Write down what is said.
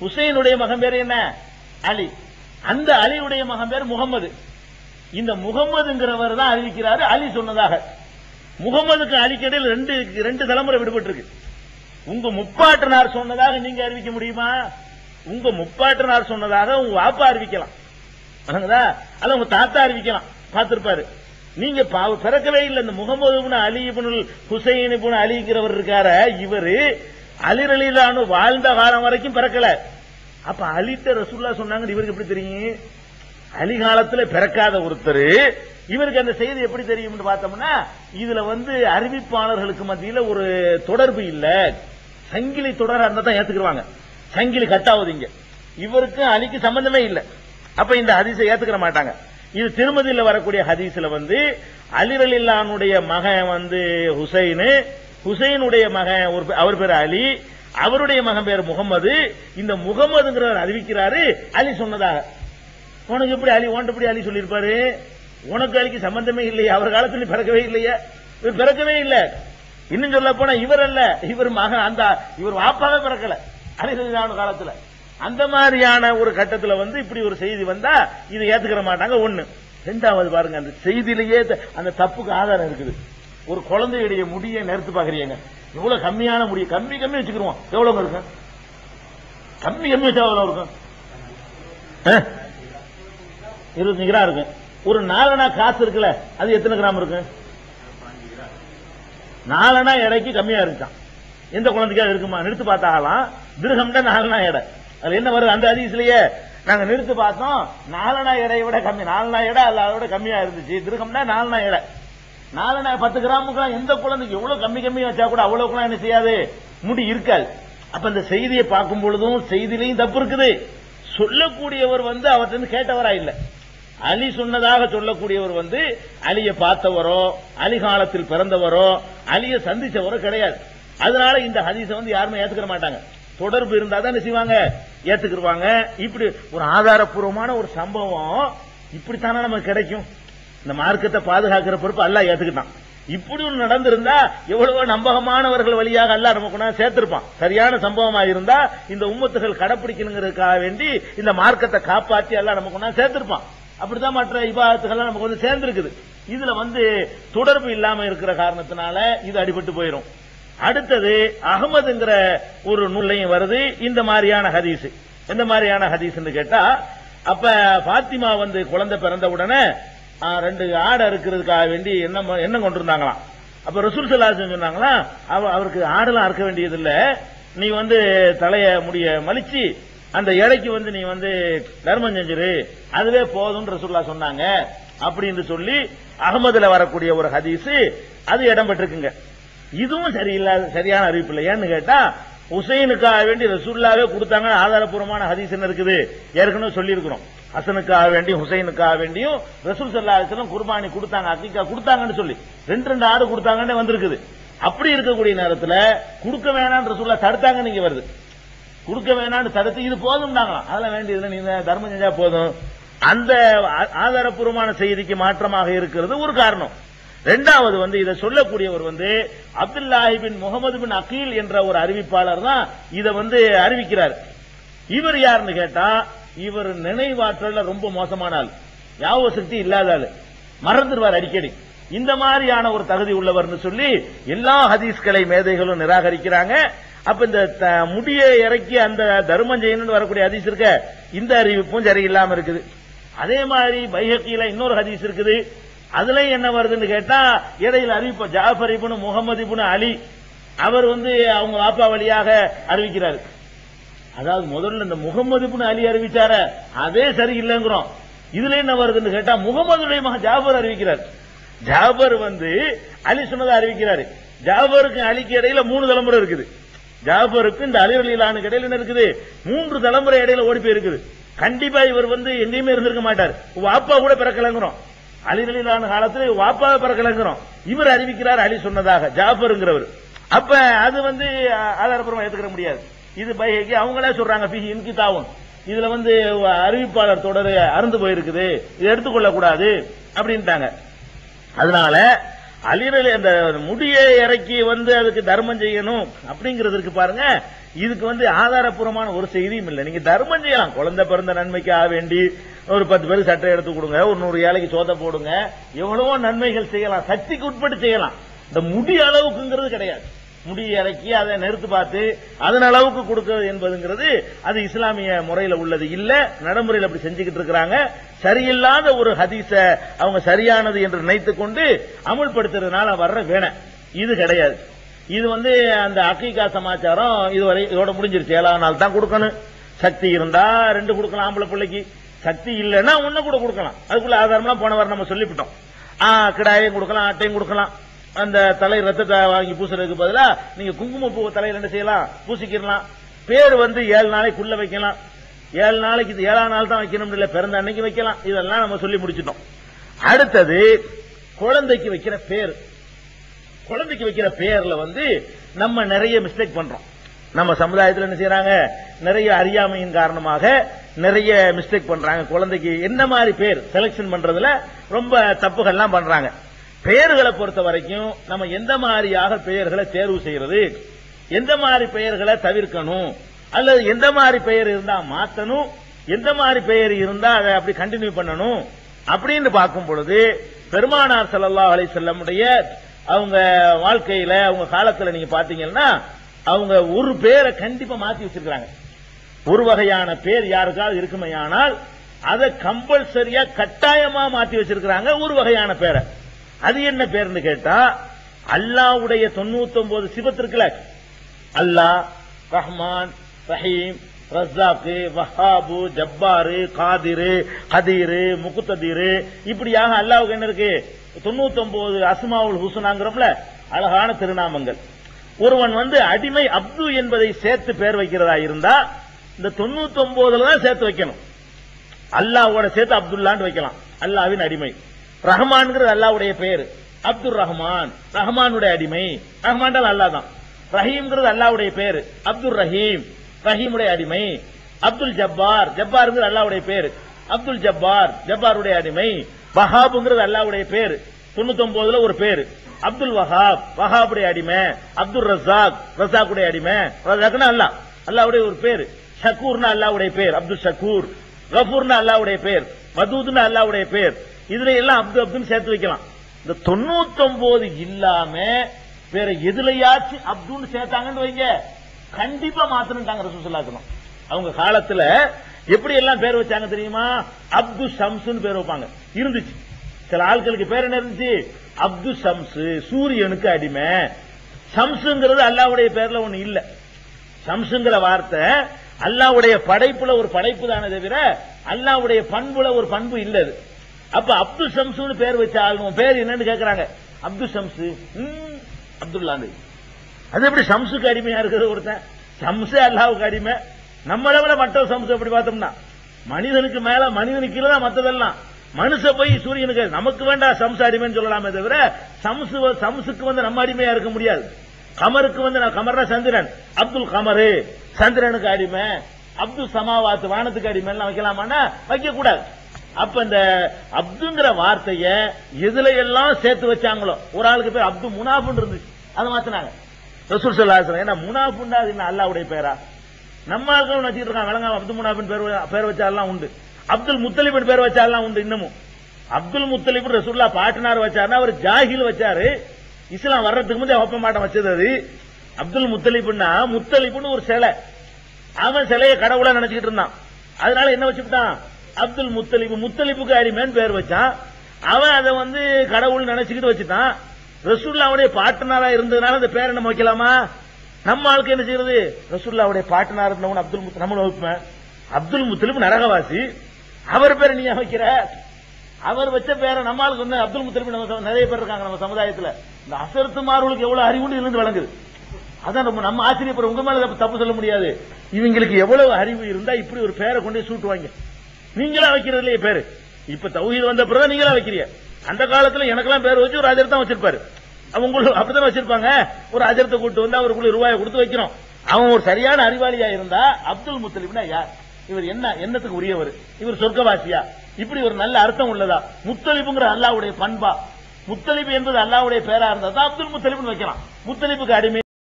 ஹுசைனுடைய மகன் பேர் என்ன? அலி. அந்த அலியுடைய மகன் பேர் முகமது இந்த முகமதுங்கிறவர் தான் அறிவிக்கிறாரு அலி சொன்னதாக. முகமதுக்கு அலிக்கடையில் ரெண்டு ரெண்டு தலைமுறை விடுபட்டு இருக்கு உங்க முப்பாட்டனார் சொன்னதாக நீங்க அறிவிக்க முடியுமா? உங்க முப்பாட்டனார் சொன்னதாக உங்க வாப்பா அறிவிக்கலாம். வணங்குதா அல்ல உங்க தாத்தா அறிவிக்கலாம். பார்த்திருப்பாரு. நீங்க பா- பிறக்கவே இல்லை. இந்த முகமது அலி இப்னுல் ஹுசைன் இபுன் அலிங்கிறவர் இருக்கார இவரு அலிரலிலானு வாழ்ந்த காலம் வரைக்கும் பிறக்கல. அப்ப அலிட்ட ரசூல்லா சொன்னாங்க இவருக்கு எப்படி தெரியும்? அலி காலத்துல பிறக்காத ஒருத்தர் இவருக்கு அந்த செய்தி எப்படி தெரியும் பார்த்தோம்னா இதுல வந்து அறிவிப்பாளர்களுக்கு மத்தியில ஒரு தொடர்பு இல்ல. சங்கிலி தொடர் அந்த தான் ஏத்துக்குருவாங்க. சங்கிலி கட்டாவது இங்க. இவருக்கு அலிக்கு சம்பந்தமே இல்ல. அப்ப இந்த ஹதீஸை ஏத்துக்கிற மாட்டாங்க. இது திருமதியில் வரக்கூடிய ஹதீஸ்ல வந்து அலிரலில்லானுடைய மகன் வந்து ஹுசைனு ஹுசைனுடைய மகன் ஒரு அவர் பேர் அலி. அவருடைய மகன் பேர் முகமது இந்த முகமதுங்கிறவர் அறிவிக்கிறாரு. அலி சொன்னதாக. உனக்கு எப்படி அலி ஓண்டபடி அலி சொல்லியிருப்பாரு? உனக்கு அலிக்கு சம்பந்தமே இல்லையா. அவர் காலத்தில் பிறக்கவே இல்லையா. இவர் பிறக்கவே இல்ல. இன்னும் சொல்ல போனா இவர் அல்ல. இவர் மகன் அந்த இவர் வாப்பாக பிறக்கல. அலிரலிலான காலத்துல. அந்த மாதிரியான ஒரு கட்டத்துல வந்து இப்படி ஒரு செய்தி வந்தா இதை ஏத்துக்கிற மாட்டாங்க. ஒண்ணு. ரெண்டாவது பாருங்க அந்த செய்தியிலேயே அந்த தப்புக்கு ஆதாரம் இருக்குது. ஒரு குழந்தையுடைய முடியை நிறுத்து பாக்குறீங்க எவ்வளவு கம்மியான முடிய கம்மி கம்மி வச்சுக்கிருவோம். எவ்வளவு இருக்கும் கம்மி கம்மி வச்சா எவ்வளவு இருக்கும்? ஆ? இருபத்தஞ்சு கிராம் இருக்கும் ஒரு நாலனா காசு இருக்குல்ல அது எத்தனை கிராம் இருக்கு? நாலனா எடைக்கு கம்மியா இருக்கான். எந்த குழந்தைக்கா இருக்குமா? நிறுத்து பார்த்தாகலாம். திருகம்ட நாலனா எடை. அதுல என்ன வருது? அந்த அதிசலையே நாங்க நிறுத்து பார்த்தோம். நாலனா எடையை விட கம்மி. நாலனா எடை அல்ல அதை விட கம்மியா இருந்துச்சு. திருகம்னா நாலனா எடை. நாலு பத்து கிராமுக்குலாம் எந்த குழந்தைக்கு எவ்வளவு கம்மி கம்மி வச்சா கூட அவ்வளவுக்குலாம் என்ன செய்யாது? முடி இருக்காது. அப்ப இந்த செய்தியை பார்க்கும் பொழுதும் செய்தியிலையும் தப்பு இருக்குது. சொல்லக்கூடியவர் வந்து அவர்கிட்ட கேட்டவரா இல்ல. அலி சொன்னதாக சொல்லக்கூடியவர் வந்து அலிய பார்த்தவரோ அலி காலத்தில் பிறந்தவரோ அலிய சந்திச்சவரோ கிடையாது. அதனால இந்த ஹதீஸை வந்து யாருமே ஏத்துக்கிற மாட்டாங்க. தொடர்பு இருந்தா தான் செய்வாங்க? ஏத்துக்கிருவாங்க. இப்படி ஒரு ஆதாரப்பூர்வமான ஒரு சம்பவம் இப்படித்தானே நமக்கு கிடைக்கும்? இந்த மார்க்கத்தை பாதுகாக்கிற பொறுப்பு அல்லா ஏத்துக்கிட்டான். இப்படி ஒன்று நடந்திருந்தா எவ்வளவோ நம்பகமானவர்கள் வழியாக அல்லாஹ் நம்ம கொண்டாந்து சேர்த்திருப்பான். சரியான சம்பவமா இருந்தா இந்த உம்மத்துகள் கடைப்பிடிக்கணுங்கிறதுக்காக வேண்டி இந்த மார்க்கத்தை காப்பாற்றி எல்லாம் நம்ம கொண்டாந்து சேர்த்திருப்பான். அப்படிதான் மற்ற இபாதத்துகள் நமக்கு வந்து சேர்ந்திருக்குது. இதுல வந்து தொடர்பு இல்லாம இருக்கிற காரணத்தினால இது அடிபட்டு போயிடும் அடுத்தது அகமதுங்கிற ஒரு நூல்லையும் வருது. இந்த மாதிரியான ஹதீஸ். எந்த மாதிரியான ஹதீஸ்ன்னு கேட்டா அப்ப பாத்திமா வந்து குழந்தை பிறந்த உடனே ரெண்டு ஆடை இருக்கிறதுக்காக வேண்டி என்ன என்ன கொண்டிருந்தாங்களாம். அப்ப ரசூல் சல்லாசன் சொன்னாங்களா அவ- அவருக்கு ஆடெல்லாம் அறுக்க வேண்டியது இல்ல நீ வந்து தலைய முடிய மலிச்சு அந்த இடைக்கு வந்து நீ வந்து தர்மம் செஞ்சிரு. அதுவே போதும் ரசூல்லா சொன்னாங்க. அப்படின்னு சொல்லி அகமதுல வரக்கூடிய ஒரு ஹதீஸ் அது இடம் பெற்றிருக்குங்க இதுவும் சரியில்லாத சரியான அறிவிப்பு இல்லை. ஏன்னு கேட்டா ஹுசைனுக்காக வேண்டி ரசூல்லாவே கொடுத்தாங்க ஆதாரப்பூர்வமான ஹதீஸ் என்ன இருக்குது? ஏற்கனவே சொல்லியிருக்கிறோம். ஹசனுக்காக வேண்டியும் ஹுசைனுக்காக வேண்டியும் ரசூல் சல்லா அலிஸ்லாம் குர்பானி கொடுத்தாங்க அக்கிக்கா கொடுத்தாங்கன்னு சொல்லி. ரெண்டு ரெண்டு ஆடு கொடுத்தாங்கன்னு வந்திருக்குது. அப்படி இருக்கக்கூடிய நேரத்தில் கொடுக்க வேணாம்னு ரசூல்லா தடுத்தாங்க நீங்க வருது. கொடுக்க வேணாம்னு தடுத்து இது போதும்னாங்களாம். அதெல்லாம் வேண்டியதுல நீங்க தர்மம் செஞ்சா போதும். அந்த ஆ- ஆதாரப்பூர்வமான செய்திக்கு மாற்றமாக இருக்கிறது ஒரு காரணம். ரெண்டாவது வந்து இதை சொல்லக்கூடியவர் வந்து அப்துல்லாஹி பின் முகமது பின் அகீல் என்ற ஒரு அறிவிப்பாளர் தான் இதை வந்து அறிவிக்கிறார். இவர் யாருன்னு கேட்டா இவர் நினைவாற்றல ரொம்ப மோசமான ஆள். சக்தி இல்லாத ஆளு. மறந்துடுவார் அடிக்கடி. இந்த மாதிரியான ஒரு தகுதி உள்ளவர்னு சொல்லி எல்லா ஹதீஸ்களை மேதைகளும் நிராகரிக்கிறாங்க. அப்ப இந்த த- முடியை இறக்கி அந்த தர்மம் செய்யணும்னு வரக்கூடிய ஹதீஸ் இருக்க இந்த அறிவிப்பும் சரியில்லாம இருக்குது. அதே மாதிரி பைஹக்கியில இன்னொரு ஹதீஸ் இருக்குது. அதுல என்ன வருதுன்னு கேட்டா இடையில அறிவிப்பு ஜாஃபர் இப்னு முகமது இப்னு அலி. அவர் வந்து அவங்க வாப்பா வழியாக அறிவிக்கிறார். அதாவது முதல்ல இந்த முகமது அலி அறிவிச்சார அதே சரியில்லைங்கிறோம் இதுல என்ன வருதுன்னு கேட்டா முகமதுடைய மகன் ஜாபர் அறிவிக்கிறார். ஜாபர் வந்து அலி சொன்னதை அறிவிக்கிறாரு. ஜாபருக்கு அலிக்கு இடையில மூணு தலைமுறை இருக்குது. ஜாபருக்கு இந்த அலிவலிலானுக்கு இடையில என்ன இருக்குது? மூன்று தலைமுறை இடையில ஓடி போயிருக்குது. கண்டிப்பா இவர் வந்து எங்கேயுமே இருந்திருக்க மாட்டார். வாப்பா கூட பிறக்கலங்கிறோம். அலிரலிலான காலத்துல வாப்பாவை பிறக்கலங்கிறோம். இவர் அறிவிக்கிறார் அலி சொன்னதாக ஜாபருங்கிறவர் அப்ப அது வந்து அஹ், ஏத்துக்கிற முடியாது. இது பைஹகி அவங்களே சொல்றாங்க பிஹி இன்கிதாவும் இதுல வந்து அறிவிப்பாளர் தொடர் அறுந்து போயிருக்குது. இது எடுத்துக்கொள்ள கூடாது அப்படின்ட்டாங்க. அதனால அலிரலி அந்த முடியை இறக்கி வந்து அதுக்கு தர்மம் செய்யணும் அப்படிங்கிறதுக்கு பாருங்க. இதுக்கு வந்து ஆதாரபூர்வமான ஒரு செய்தியும் இல்லை. நீங்க தர்மம் செய்யலாம். குழந்தை பிறந்த நன்மைக்காக வேண்டி ஒரு பத்து பேருக்கு சட்டை எடுத்து கொடுங்க ஒரு நூறு ஏழைக்கு சோத போடுங்க. எவ்வளவோ நன்மைகள் செய்யலாம். சக்திக்கு உட்பட்டு செய்யலாம். இந்த முடி அளவுக்குங்கிறது கிடையாது. முடி இறக்கி அதை நிறுத்து பார்த்து அதன் அளவுக்கு கொடுக்கிறது என்பதுங்கிறது அது இஸ்லாமிய முறையில் உள்ளது. இல்ல நடைமுறையில் அப்படி செஞ்சுக்கிட்டு இருக்கிறாங்க. சரியில்லாத ஒரு ஹதீஸ அவங்க சரியானது என்று நினைத்துக் கொண்டு அமுல்படுத்துறதுனால வர்ற வேண. இது கிடையாது. இது வந்து அந்த அக்கீகா சமாச்சாரம் இதுவரை இதோட முடிஞ்சிருச்சு. ஏழாவது நாள் தான் கொடுக்கணும். சக்தி இருந்தா ரெண்டு கொடுக்கலாம் ஆம்பளை பிள்ளைக்கு. சக்தி இல்லைன்னா ஒண்ணு கூட கொடுக்கலாம். அதுக்குள்ள ஆதாரம்லாம் போன வாரம் நம்ம சொல்லிவிட்டோம். ஆ கிடாயும் கொடுக்கலாம் ஆட்டையும் கொடுக்கலாம். அந்த தலை ரத்தத்தை வாங்கி பூசுறதுக்கு பதிலா நீங்க குங்குமப்பூ தலையில என்ன செய்யலாம்? பூசிக்கிடலாம். பேர் வந்து ஏழு நாளைக்குள்ள வைக்கலாம். ஏழு நாளைக்கு இது ஏழாம் நாள் தான் வைக்கணும் இல்ல பிறந்த அன்னைக்கு வைக்கலாம். இதெல்லாம் நம்ம சொல்லி முடிச்சிட்டோம். அடுத்தது குழந்தைக்கு வைக்கிற பேர். குழந்தைக்கு வைக்கிற பேர்ல வந்து நம்ம நிறைய மிஸ்டேக் பண்றோம். நம்ம சமுதாயத்தில் என்ன செய்யறாங்க? நிறைய அறியாமையின் காரணமாக நிறைய மிஸ்டேக் பண்றாங்க குழந்தைக்கு. என்ன மாதிரி பேர்? செலக்ஷன் பண்றதுல ரொம்ப தப்புகள்லாம் பண்றாங்க. பெயர்களை பொறுத்த வரைக்கும் நம்ம எந்த மாதிரியாக பெயர்களை தேர்வு செய்யறது? எந்த மாதிரி பெயர்களை தவிர்க்கணும்? அல்லது எந்த மாதிரி பெயர் இருந்தா மாத்தணும்? எந்த மாதிரி பெயர் இருந்தா அதை அப்படி கண்டினியூ பண்ணணும்? அப்படின்னு பார்க்கும் பொழுது பெருமானார் ஸல்லல்லாஹு அலை செல்லமுடைய அவங்க வாழ்க்கையில அவங்க காலத்துல நீங்க பாத்தீங்கன்னா அவங்க ஒரு பேரை கண்டிப்பா மாத்தி வச்சிருக்காங்க ஒரு வகையான பேர் யாருக்காவது இருக்குமையானால் அதை கம்பல்சரியா கட்டாயமா மாத்தி வச்சிருக்கிறாங்க ஒரு வகையான பேரை. அது என்ன பேர்னு கேட்டா அல்லாவுடைய தொண்ணூத்தி ஒன்பது சிபத்து இருக்குல்ல அல்லாஹ் ரஹ்மான் ரஹீம் ரஸாக்கு வஹாபு ஜப்பாரு காதிரு கதீரு முகுத்ததீரு இப்படியாக அல்லாவுக்கு என்ன இருக்கு? தொண்ணூத்தி ஒன்பது அசுமாவுல் ஹுசனாங்கிறோம்ல அழகான திருநாமங்கள். ஒருவன் வந்து அடிமை அப்து என்பதை சேர்த்து பேர் வைக்கிறதா இருந்தா இந்த தொண்ணூத்தி ஒன்பதுல தான் சேர்த்து வைக்கணும். அல்லாவோட சேர்த்து அப்துல்லான்னு வைக்கலாம். அல்லாவின் அடிமை. ரஹ்மான்ங்கிறது அல்லாவுடைய பேர். அப்துல் ரஹ்மான். ரஹ்மானுடைய அடிமை. ரஹ்மான் அல்லா தான் ரஹீம்ங்கிறது அல்லாவுடைய பேர். அப்துல் ரஹீம். ரஹீமுடைய அடிமை. அப்துல் ஜப்பார். ஜப்பாருங்கிறது அல்லாவுடைய பேர். அப்துல் ஜப்பார். ஜப்பாருடைய அடிமை. வஹாபுங்கிறது அல்லாவுடைய பேர். தொண்ணூத்தி ஒன்பதுல ஒரு பேர். அப்துல் வஹாப். வஹாபுடைய அடிமை. அப்துல் ரசாக். ரசாக்குடைய அடிமை. ரசாக்னா அல்லா அல்லாவுடைய ஒரு பேர். ஷக்கூர்னா அல்லாவுடைய பேர். அப்துல் ஷக்கூர் கஃபூர்னா அல்லாவுடைய பேர். மதூத்னா அல்லாவுடைய பேர். இதுல எல்லாம் அப்து அப்துன்னு சேர்த்து வைக்கலாம். இந்த தொண்ணூத்தி இல்லாம வேற எதுலயாச்சும் அப்துன்னு சேர்த்தாங்கன்னு வைங்க. கண்டிப்பா மாத்தணுட்டாங்க ரசூசல்லாக்கணும் அவங்க காலத்துல எப்படி எல்லாம் பேர் வச்சாங்க தெரியுமா? அப்து ஷம்ஸ்னு பேர் வைப்பாங்க. இருந்துச்சு. சில ஆட்களுக்கு பேர் என்ன இருந்துச்சு? அப்து ஷம்ஸ் சூரியனுக்கு அடிமை. ஷம்ஸுங்கிறது அல்லாவுடைய பேர்ல ஒண்ணு இல்ல. ஷம்ஸுங்கிற வார்த்தை அல்லாவுடைய படைப்புல ஒரு படைப்பு தானே தவிர அல்லாவுடைய பண்புல ஒரு பண்பு இல்லது அப்ப அப்துல் ஷம்ஸ்னு பேர் வச்ச ஆளுங்க பேர் என்னன்னு கேக்குறாங்க. அப்துல் சம்சு ம், அது எப்படி ஷம்ஸுக்கு அடிமையா இருக்கிற ஒருத்தன்? சம்சு அல்லாவுக்கு அடிமை. நம்ம விட மற்ற சம்ஸ் எப்படி பார்த்தோம்னா மனிதனுக்கு மேல மனிதனுக்கு கீழே தான் மத்ததெல்லாம். மனுஷ போய் சூரியனுக்கு நமக்கு வேண்டாம் சம்ச அடிமைன்னு சொல்லலாமே தவிர சம்சு சம்சுக்கு வந்து நம்ம அடிமையா இருக்க முடியாது. கமருக்கு வந்து நான் கமர்னா சந்திரன். அப்துல் கமரு. சந்திரனுக்கு அடிமை. அப்துல் சமாவாத்து வானத்துக்கு அடிமைன்னு வைக்கலாமான்னா வைக்க கூடாது அப்ப இந்த அப்துங்கிற வார்த்தைய எதுல எல்லாம் சேர்த்து வச்சாங்களோ ஒரு ஆளுக்கு பேர் அப்து முனாஃபுன்னு இருந்துச்சு. அதை மாத்தினாங்க. ரசூல் சொல்லாசன் ஏன்னா முனாஃபுண்டா அது என்ன அல்லாவுடைய பேரா நம்ம ஆட்கள் வச்சுட்டு இருக்கான் விளங்க அப்துல் முனாபின் பேர் பேர் வச்சாலாம் உண்டு. அப்துல் முத்தலிபின் பேர் வச்சாலாம் உண்டு இன்னமும். அப்துல் முத்தலிப் ரசூல்லா பாட்டனார் வச்சாருன்னா அவர் ஜாஹில் வச்சாரு. இஸ்லாம் வர்றதுக்கு முந்தைய ஒப்ப மாட்டம் வச்சது அது. அப்துல் முத்தலிப்னா முத்தலிப்னு ஒரு சிலை. அவன் சிலையை கடவுளா நினைச்சுக்கிட்டு இருந்தான். அதனால என்ன வச்சுக்கிட்டான்? அப்துல் முத்தலிபு முத்தலிப்புக்கு அடிமைன்னு பேர் வச்சான் அவன் அதை வந்து கடவுள் நினைச்சுக்கிட்டு வச்சுட்டான். ரசூல்லாவுடைய பாட்டனாரா இருந்ததுனால அந்த பேரை நம்ம வைக்கலாமா? நம்ம ஆளுக்கு என்ன செய்யறது? ரசூல்லாவுடைய பாட்டனார் இருந்தவன் அப்துல் முத் நம்ம வைப்பேன் அப்துல் முத்தலிப் நரகவாசி. அவர் பேரை நீ வைக்கிற? அவர் வச்ச பேரை நம்ம ஆளுக்கு வந்து அப்துல் முத்தலிப் நம்ம நிறைய பேர் இருக்காங்க நம்ம சமுதாயத்துல. இந்த அசரத்துமார்களுக்கு எவ்வளவு அறிவுண்டு இருந்து வழங்குது அதான் நம்ம நம்ம ஆச்சரியப்படுற உங்க மேல தப்பு- தப்பு சொல்ல முடியாது. இவங்களுக்கு எவ்வளவு அறிவு இருந்தா இப்படி ஒரு பேரை கொண்டு சூட்டுவாங்க. நீங்களா வைக்கிறது இல்லையே பேரு. இப்ப தௌஹீத் வந்த பிறகு நீங்களா வைக்கிறீங்க. அந்த காலத்துல எனக்கெல்லாம் பேர் வச்சு ஒரு அஜர் தான் வச்சிருப்பாரு. அவங்க அப்படித்தானே வச்சிருப்பாங்க? ஒரு அஜரத்தை கூட்டு வந்து அவருக்குள்ள ரூபாயை கொடுத்து வைக்கிறோம் அவன் ஒரு சரியான அறிவாளியா இருந்தா அப்துல் முத்தலிப்னா யார்? இவர் என்ன என்னத்துக்கு உரியவர்? இவர் சொர்க்கவாசியா? இப்படி ஒரு நல்ல அர்த்தம் உள்ளதா? முத்தலிப்புங்கிற அல்லாவுடைய பண்பா? முத்தலிப்பு என்பது அல்லாவுடைய பேரா இருந்தா தான் அப்துல் முத்தலிப்னு வைக்கலாம். முத்தலிப்புக்கு அடிமை